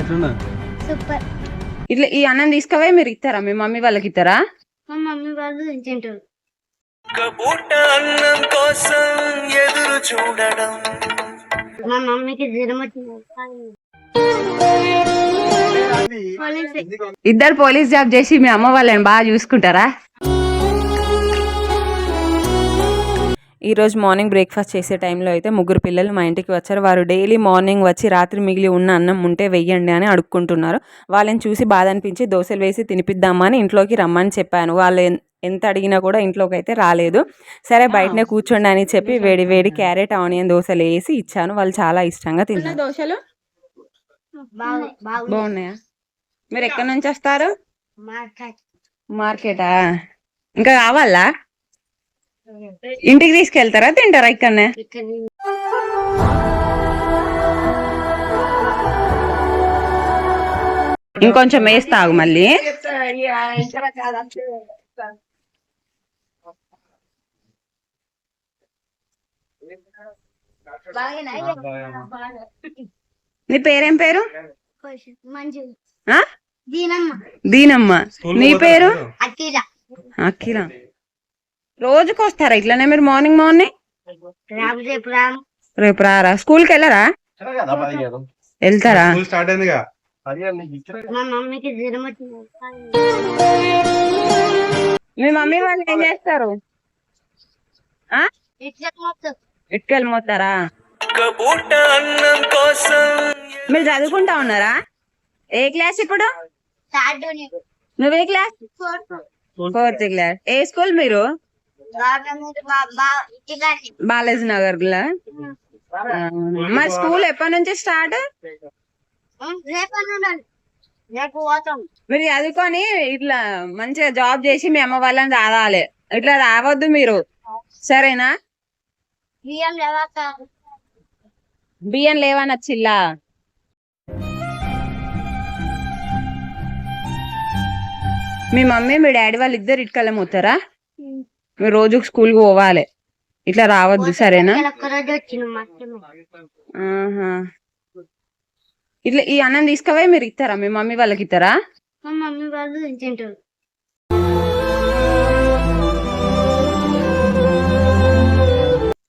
ఎట్లున్నా? సూపర్. ఇట్లా ఈ అన్నం తీసుకుపోయి మీరు ఇస్తారా మీ మమ్మీ వాళ్ళకి ఇస్తారా మా మమ్మీ వాళ్ళు తింటారు అన్నం కోసం ఎదురు చూడడం. మా మమ్మీకి జ్వరం ఇద్దరు పోలీస్ జాబ్ చేసి మీ అమ్మ వాళ్ళని బాగా చూసుకుంటారా? ఈ రోజు మార్నింగ్ బ్రేక్ఫాస్ట్ చేసే టైంలో అయితే ముగ్గురు పిల్లలు మా ఇంటికి వచ్చారు. వారు డైలీ మార్నింగ్ వచ్చి రాత్రి మిగిలి ఉన్న అన్నం ఉంటే వెయ్యండి అని అడుక్కుంటున్నారు. వాళ్ళని చూసి బాధ అనిపించి దోశలు వేసి తినిపిద్దామని ఇంట్లోకి రమ్మని చెప్పాను. వాళ్ళు ఎంత అడిగినా కూడా ఇంట్లోకి అయితే రాలేదు. సరే బయటనే కూర్చోండి అని చెప్పి వేడి వేడి క్యారెట్ ఆనియన్ దోశలు వేసి ఇచ్చాను. వాళ్ళు చాలా ఇష్టంగా తిన్నారు. దోశలు? బాగు బాగు బాగున్నాయా? మీరు ఎక్కడి నుంచి వస్తారు? మార్కెట్. మార్కెటా? ఇంకా కావాలా? ఇంటికి తీసుకెళ్తారా? తింటారా ఇక్కడనే? ఇక్కడ ఇంకొంచెం వేస్తాగు మళ్ళీ. నీ పేరేం పేరు? మంజు. ఆ? దీనమ్మ. దీనమ్మ. నీ పేరు? అఖిల. అఖిల. రోజుకి వస్తారా? ఇట్లనే మీరు మార్నింగ్ మార్నింగ్? రేపు రారా? స్కూల్కి వెళ్ళరా? వెళ్తారా? స్కూల్ స్టార్ట్ అయిందిగా. మా మమ్మీ వాళ్ళు ఏం చేస్తారు? ఆ? ఇట్లా మొత్తం ఇటుకెళ్ళి మోతారా పూట అన్నం కోసం మీరు చదువుకుంటా ఉన్నారా? ఏ క్లాస్ ఇప్పుడు? నువ్వే క్లాస్? Fourth class. ఏ స్కూల్ మీరు? బాలాజీ నగర్ లా మరి స్కూల్ ఎప్పటి నుంచి స్టార్ట్? మీరు చదువుకొని ఇట్లా మంచిగా జాబ్ చేసి మీ అమ్మ వాళ్ళని రావాలి. ఇట్లా రావద్దు మీరు. సరేనా? బియ్యం బియ్యం లేవని వచ్చిల్లా మీ మమ్మీ మీ డాడీ వాళ్ళు ఇద్దరు ఇటుకల పోతారా మీరు రోజు స్కూల్కి పోవాలి. ఇట్లా రావద్దు సరేనా? ఆహా. ఇట్లా ఈ అన్నం తీసుకుపోయి మీరు ఇస్తారా మీ మమ్మీ వాళ్ళకి ఇస్తారా మా మమ్మీ వాళ్ళు తింటారు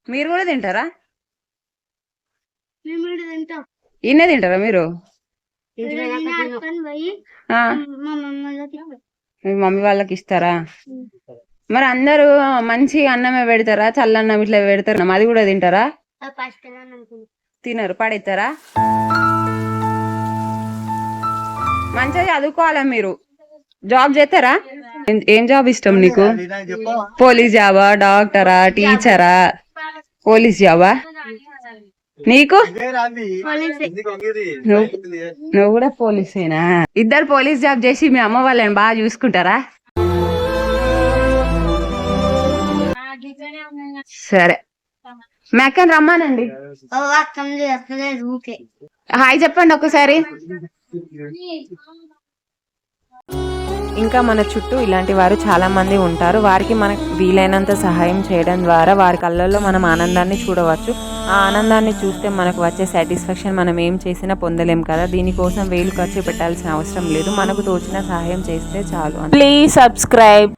మీరు కూడా తింటారా? ఇన్నే తింటారా మీరు? మీ మమ్మీ వాళ్ళకి ఇస్తారా? మరి అందరూ మంచిగా అన్నమే పెడతారా చల్లన్నం ఇట్లా పెడతారా? అది కూడా తింటారా? తినరు పడేస్తారా మంచిగా చదువుకోవాలా మీరు? జాబ్ చేస్తారా? ఏం- జాబ్ ఇష్టం నీకు? పోలీస్ జాబా డాక్టరా టీచరా? పోలీస్ జాబా? నీకు? నువ్వు కూడా పోలీసేనా? ఇద్దరు పోలీస్ జాబ్ చేసి మీ అమ్మ వాళ్ళని బాగా చూసుకుంటారా? సరే. మెక్కని రమ్మానండి. హాయ్ చెప్పండి ఒకసారి. ఇంకా మన చుట్టూ ఇలాంటి వారు చాలా మంది ఉంటారు. వారికి మనకు వీలైనంత సహాయం చేయడం ద్వారా వారి కళ్ళల్లో మనం ఆనందాన్ని చూడవచ్చు. ఆ ఆనందాన్ని చూస్తే మనకు వచ్చే సాటిస్ఫాక్షన్ మనం ఏం చేసినా పొందలేం కదా. దీనికోసం వేలు ఖర్చు పెట్టాల్సిన అవసరం లేదు. మనకు తోచిన సహాయం చేస్తే చాలు ప్లీజ్ సబ్స్క్రైబ్